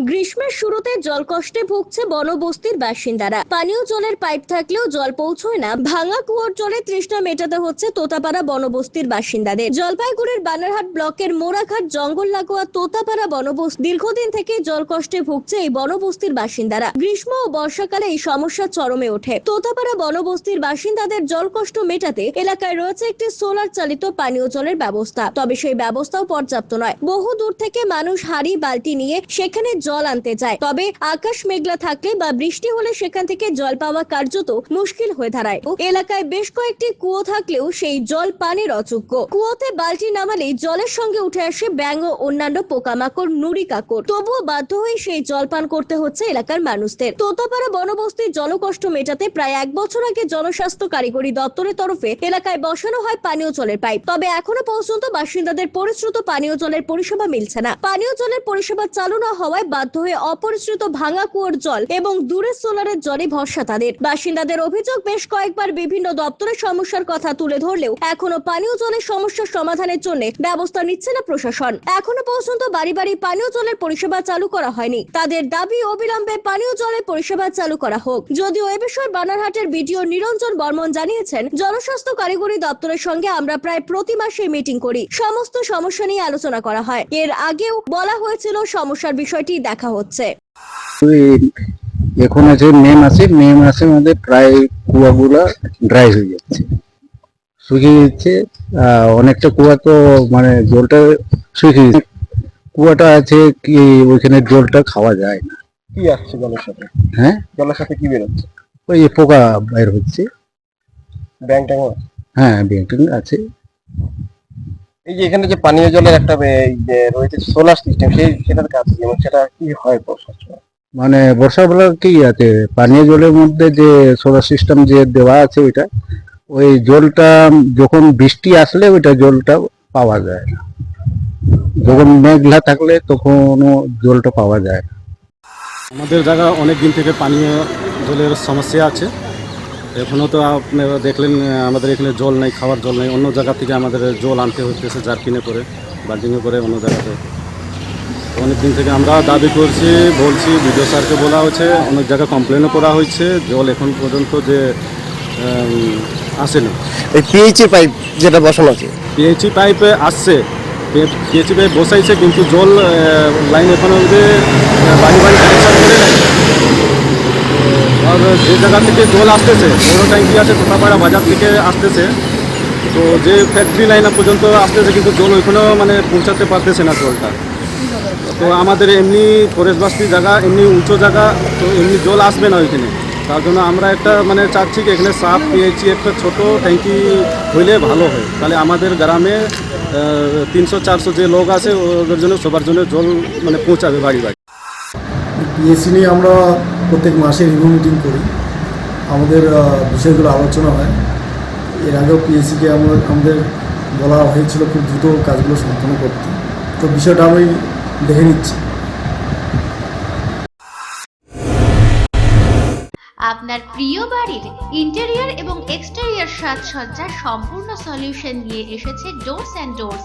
গ্রীষ্মের শুরুতে জলকষ্টে ভুগছে বনবস্তির বাসিন্দারা। পানীয় জলের পাইপ থাকলেও জল পৌঁছয় না। ভাঙা কুয়োর জলে তৃষ্ণা মেটাতে হচ্ছে তোতাপাড়া বনবস্তির বাসিন্দাদের। জলপাইগুড়ির বানারহাট ব্লকের মোড়াঘাট, জঙ্গল লাগোয়া তোতাপাড়া বনবস্তি দীর্ঘদিন থেকে জলকষ্টে ভুগছে এই বনবস্তির বাসিন্দারা। গ্রীষ্ম ও বর্ষাকালে এই সমস্যা চরমে ওঠে। তোতাপাড়া বনবস্তির বাসিন্দাদের জলকষ্ট মেটাতে এলাকায় রয়েছে একটি সোলার চালিত পানীয় জলের ব্যবস্থা। তবে সেই ব্যবস্থাও পর্যাপ্ত নয়। বহু দূর থেকে মানুষ হাড়ি, বালতি নিয়ে সেখানে জল আনতে যায়। তবে আকাশ মেঘলা থাকলে বা বৃষ্টি হলে সেখান থেকে জল পাওয়া কার্যত মুশকিল হয়ে দাঁড়ায়। এলাকায় বেশ কয়েকটি কুয়ো থাকলেও সেই জল পানির অযোগ্য। কুয়োতে বালতি নামালেই জলের সঙ্গে উঠে আসে ব্যাঙ ও অন্যান্য পোকামাকড়, নুড়ি কাকড়। তবুও বাধ্য হয়ে সেই জল পান করতে হচ্ছে এলাকার মানুষদের। তোতাপাড়া বনবস্তির জলকষ্ট মেটাতে প্রায় এক বছর আগে জনস্বাস্থ্য কারিগরি দপ্তরের তরফে এলাকায় বসানো হয় পানীয় জলের পাইপ। তবে এখনও পর্যন্ত বাসিন্দাদের পরিশ্রুত পানীয় জলের পরিষেবা মিলছে না। পানীয় জলের পরিষেবা চালু না হওয়ায় বাধ্য হয়ে অপরিশ্রুত ভাঙা কুয়োর জল এবং দূরে সোলারের জলে ভরসা তাদের। বাসিন্দাদের অভিযোগ, বেশ কয়েকবার বিভিন্ন দপ্তরের সমস্যার কথা তুলে ধরলেও এখনও পানীয় জলের সমস্যার সমাধানের জন্য ব্যবস্থা নিচ্ছে না প্রশাসন। এখনও পর্যন্ত বাড়ি বাড়ি পানীয় জলের পরিষেবা চালু করা হয়নি। তাদের দাবি, অবিলম্বে পানীয় জলের পরিষেবা চালু করা হোক। যদিও এ বিষয়ে বানারহাটের বিডিও নিরঞ্জন বর্মন জানিয়েছেন, জনস্বাস্থ্য কারিগরি দপ্তরের সঙ্গে আমরা প্রায় প্রতি মাসে মিটিং করি। সমস্ত সমস্যা নিয়ে আলোচনা করা হয়। এর আগেও বলা হয়েছিল, সমস্যার বিষয়টি দেখা হচ্ছে। এখন আছে মে মাসে মে মাসের মধ্যে প্রায় কুয়াগুলা ড্রাই হয়ে যাচ্ছে। শুকিয়ে যাচ্ছে আহ, অনেকটা কুয়া তো মানে জলটা শুকিয়ে যাচ্ছে কুয়াটা আছে কি ওইখানে জলটা খাওয়া যায় না। কি আসছে জলের সাথে? হ্যাঁ? জলের সাথে কি বেরোচ্ছে? ওই পোকা বাইর হচ্ছে। ব্যাং ট্যাং হ্যাঁ ব্যাংকিং আছে। এই যে এখানে যে পানীয় জলের একটা এই যে রয়েছে সোলার সিস্টেম সেই সেটার কাজ কি? এবং সেটা কি হয় বর্ষার সময়? মানে বর্ষাবেলা কি আছে? পানীয় জলের মধ্যে যে সোলার সিস্টেম যে দেওয়া আছে ওইটা ওই জলটা যখন বৃষ্টি আসলে ওইটা জলটা পাওয়া যায় না। যখন মেঘলা থাকলে তখনও জলটা পাওয়া যায় না। আমাদের জায়গা অনেক দিন থেকে পানীয় জলের সমস্যা আছে। এখনও তো আপনারা দেখলেন আমাদের এখানে জল নেই খাওয়ার জল নেই অন্য জায়গা থেকে আমাদের জল আনতে হতেছে জারকিনে করে বাল্টিংয়ে করে অন্য জায়গাতে। অনেক দিন থেকে আমরা দাবি করছি বলছি বিডিও স্যারকে বলা হয়েছে অনেক জায়গায় কমপ্লেনও করা হয়েছে জল এখন পর্যন্ত যে আসেনি। এই পিএইচি পাইপ যেটা বসানো আছে। পিএইচি পাইপে আসছে পিএইচি পাইপ বসাইছে কিন্তু জল লাইন এখন বাড়ি বাড়ি কানেকশন করে নাই। আর যে জায়গা থেকে জল আসতেছে বড় ট্যাঙ্কি আছে তোতাপাড়া বাজার থেকে আসতেছে। তো যে ফ্যাক্টরি লাইন পর্যন্ত আসতেছে কিন্তু জল ওইখানেও মানে পৌঁছাতে পারতেছে না জলটা। তো আমাদের এমনি ফরেস্ট বাস্তি জায়গা, এমনি উঁচু জায়গা, তো এমনি জল আসবে না ওইখানে। তার জন্য আমরা একটা মানে চাচ্ছি কি এখানে সাপ পেয়েছি একটা ছোট ট্যাঙ্কি হইলে ভালো হয়। তাহলে আমাদের গ্রামে তিনশো, চারশো যে লোক আছে, ওদের জন্য সবার জন্য জল মানে পৌঁছাবে বাড়ি বাড়ি। পিএসসি নিয়ে আমরা প্রত্যেক মাসে রিভিউ মিটিং করি। আমাদের বিষয়গুলো আলোচনা হয়। এর আগেও পিএসসিকে আমাদের আমাদের বলা হয়েছিল খুব দ্রুত কাজগুলো সম্পন্ন করতে। তো বিষয়টা আমি দেখে নিচ্ছি। আপনার প্রিয় বাড়ির ইন্টেরিয়র এবং এক্সটেরিয়র সাজসজ্জার সম্পূর্ণ সলিউশন নিয়ে এসেছে ডোরস অ্যান্ড ডোরস